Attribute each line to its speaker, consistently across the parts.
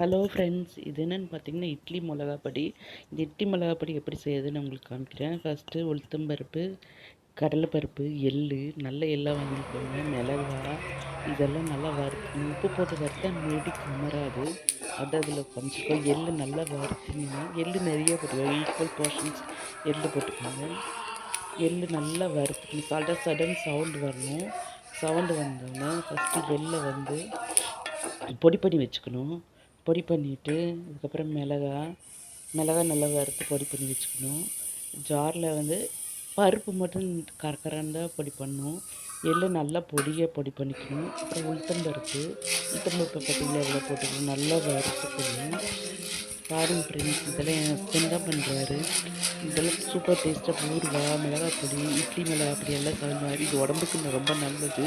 Speaker 1: Hello friends இது என்னென்னு பார்த்தீங்கன்னா இட்லி மிளகாப்பொடி. இந்த இட்லி மிளகாப்பொடி எப்படி செய்யுதுன்னு உங்களுக்கு காமிக்கிறேன். ஃபஸ்ட்டு உளுத்தம்பருப்பு கடலைப்பருப்பு எள் நல்ல எள்ளாக வாங்கிக்கோங்க மிளகா இதெல்லாம் நல்லா வறுக்கணும் உப்பு போட்டு வறுத்தா முடி குமராது. அது அதில் கொஞ்சம் எள் நல்லா வறுத்தீங்கன்னா எள் நிறைய போட்டுக்கோங்க ஈக்குவல் போர்ஷன்ஸ் எள் போட்டுக்கோங்க. எள் நல்லா வறுத்துக்கணும். சட சடன் சவுண்டு வரணும். சவுண்டு வந்தோடனே ஃபஸ்ட்டு எள்ளை வந்து பொடி பண்ணி வச்சுக்கணும். பொடி பண்ணிவிட்டு அதுக்கப்புறம் மிளகா மிளகா நல்லா வறுத்து பொடி பண்ணி வச்சுக்கணும். ஜாரில் வந்து பருப்பு மட்டும் கரகரன்னு தான் பொடி பண்ணணும். எள்ளு நல்லா பொடியாக பொடி பண்ணிக்கணும். அப்புறம் உளுத்தம்பருப்பு உளுத்தம்பருப்பு பட்டியில் எவ்வளோ போட்டுக்கணும். நல்லா வறுத்துக்கணும் பாருங்க ஃப்ரெண்ட்ஸ் இதெல்லாம் என் ஹஸ்பண்ட் தான் பண்ணுறாரு இதெல்லாம் சூப்பர் டேஸ்ட்டாக ஊறுவா மிளகா பொடி இட்லி மிளகா பொடி எல்லாம் கலந்தாரு இது உடம்புக்கு ரொம்ப நல்லது.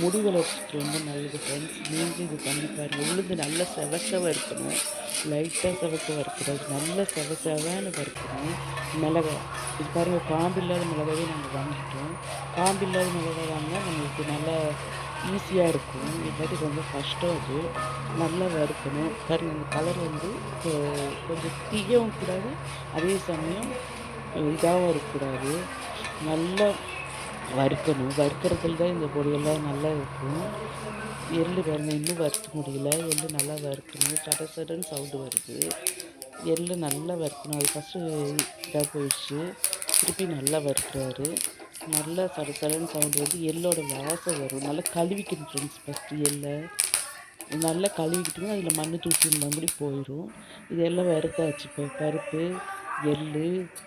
Speaker 1: முடி வளர்ச்சிக்கு ரொம்ப நல்லது ஃப்ரெண்ட்ஸ் நீங்கள் இது பண்ணி பாருங்கள் உளுந்து நல்லா செவ இருக்கணும். லைட்டாக செவக்க இருக்கிறது நல்ல செவசவான செவன்னு வறுக்கணும். மிளகாய். இது பாருங்கள் காம்பு இல்லாத மிளகாவே நாங்கள் வாங்கிட்டோம். காம்பு இல்லாத மிளகா வாங்கினா நம்மளுக்கு நல்லா ஈஸியாக இருக்கும். இல்லாட்டி கொஞ்சம் கஷ்டம் அது. நல்லா வறுக்கணும் பாருங்கள் இந்த கலர் வந்து கொஞ்சம் தீயவும் கூடாது. அதே சமயம் இதாகவும் இருக்கக்கூடாது. நல்லா வறுக்கணும். வறுக்கிறதுல தான் இந்த பொடியெல்லாம் நல்லா இருக்கும். எள்ளு பாருங்கள் இன்னும் வறுக்க முடியல. எள்ளு நல்லா வறுக்கணும். சட சடன்னு சவுண்டு வருது. எள்ளு நல்லா வறுக்கணும். அது ஃபஸ்ட்டு இதாக போயிடுச்சு. திருப்பி நல்லா வறுக்கிறாரு. நல்லா சட சடன்னு வந்து எள்ளோட வாசம் வரும். நல்லா கழுவிக்கணும் ஃப்ரெண்ட்ஸ் ஃபஸ்ட்டு எள்ளை. நல்லா கழுவிக்கிட்டிங்கன்னா அதில் மண் தூசி இருந்தால் போயிடும் இதெல்லாம் வறுத்தாச்சு இப்போ பருப்பு எள்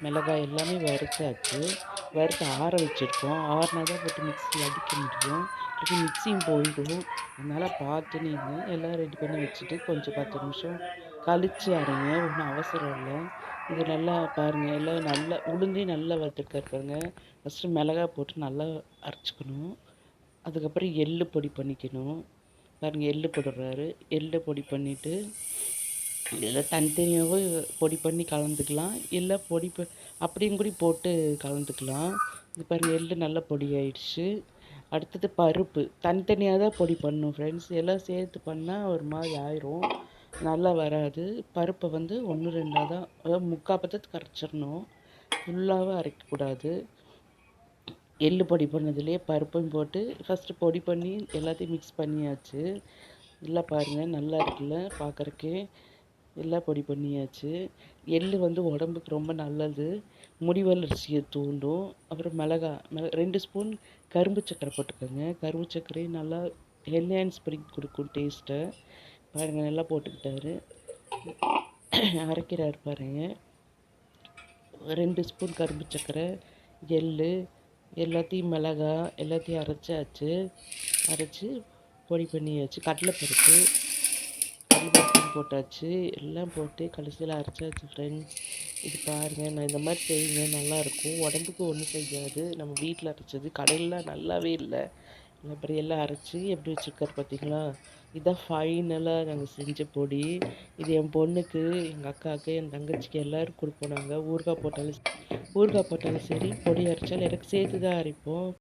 Speaker 1: மிளகாய் எல்லாமே வறுத்தாச்சு. வறுத்து ஆற வச்சுருக்கோம். ஆறினா தான் போட்டு மிக்ஸி அடிக்க முடியும். இல்லாட்டி மிக்ஸியும் போயிடும். அதனால் பார்த்து நீங்கள் எல்லாம் ரெடி பண்ணி வச்சுட்டு கொஞ்சம் பத்து நிமிஷம் கழிச்சு அரைங்க ஒன்றும் அவசரம் இல்லை. இது நல்லா பாருங்கள் எல்லாம் நல்லா உளுந்தையும் நல்லா வறுத்துருக்காரு பாருங்கள் ஃபஸ்ட்டு மிளகா போட்டு நல்லா அரைச்சிக்கணும். அதுக்கப்புறம் எள் பொடி பண்ணிக்கணும். பாருங்கள் எள் போடுறாரு எள்ளு பொடி பண்ணிவிட்டு இதில் தனித்தனியாகவும் பொடி பண்ணி கலந்துக்கலாம். இல்லை பொடி ப அப்படியும் கூட போட்டு கலந்துக்கலாம். இது பாருங்கள் எள் நல்லா பொடி ஆயிடுச்சு. அடுத்தது பருப்பு. தனித்தனியாக தான் பொடி பண்ணணும் ஃப்ரெண்ட்ஸ் எல்லாம் சேர்த்து பண்ணால் ஒரு மாதிரி ஆயிரும். நல்லா வராது. பருப்பை வந்து ஒன்று ரெண்டாக தான் அதாவது முக்கால் பதத்துக்கு அரைச்சிடணும் ஃபுல்லாகவே அரைக்கக்கூடாது. எள்ளு பொடி பண்ணதுலேயே பருப்பும் போட்டு ஃபஸ்ட்டு பொடி பண்ணி எல்லாத்தையும் மிக்ஸ் பண்ணியாச்சு. நல்லா பாருங்கள் நல்லா இருக்குல்ல பார்க்குறக்கே எல்லாம் பொடி பண்ணியாச்சு. எள் வந்து உடம்புக்கு ரொம்ப நல்லது. முடி வளர்ச்சியை தூண்டும். அப்புறம் மிளகா மிள ரெண்டு ஸ்பூன் கரும்பு சக்கரை போட்டுக்கோங்க. கரும்பு சர்க்கரையும் நல்லா என்ஹான்ஸ் பண்ணி கொடுக்கும் டேஸ்ட்டை பாருங்கள் நல்லா போட்டுக்கிட்டாரு. அரைக்கிறார் பாருங்கள் ரெண்டு ஸ்பூன் கரும்பு சக்கரை எள் எல்லாத்தையும் மிளகா எல்லாத்தையும் அரைச்சாச்சு. அரைச்சி பொடி பண்ணியாச்சு. கடலைப்பருப்பு கடலைப்பருப்பு போட்டாச்சு. எல்லாம் போட்டு கடைசியில் அரைச்சாச்சு ஃப்ரெண்ட்ஸ் இது பாருங்கள் நான் இந்த மாதிரி செய்யுங்க நல்லாயிருக்கும் உடம்புக்கு ஒன்றும் செய்யாது. நம்ம வீட்டில் அரைச்சது கடையிலலாம் நல்லாவே இல்லை. அப்புறம் எல்லாம் அரைச்சி எப்படி வச்சுருக்காரு பார்த்தீங்களா? இதான் ஃபைனலாக நாங்கள் செஞ்ச பொடி. இது என் பொண்ணுக்கு எங்கள் அக்காவுக்கு என் தங்கச்சிக்கு எல்லோரும் கொடுப்போம் நாங்கள் ஊறுகாய் போட்டாலும் ஊறுகாய் போட்டாலும் சரி பொடி அரைச்சாலும் எனக்கு சேர்த்து தான் அரைப்போம்.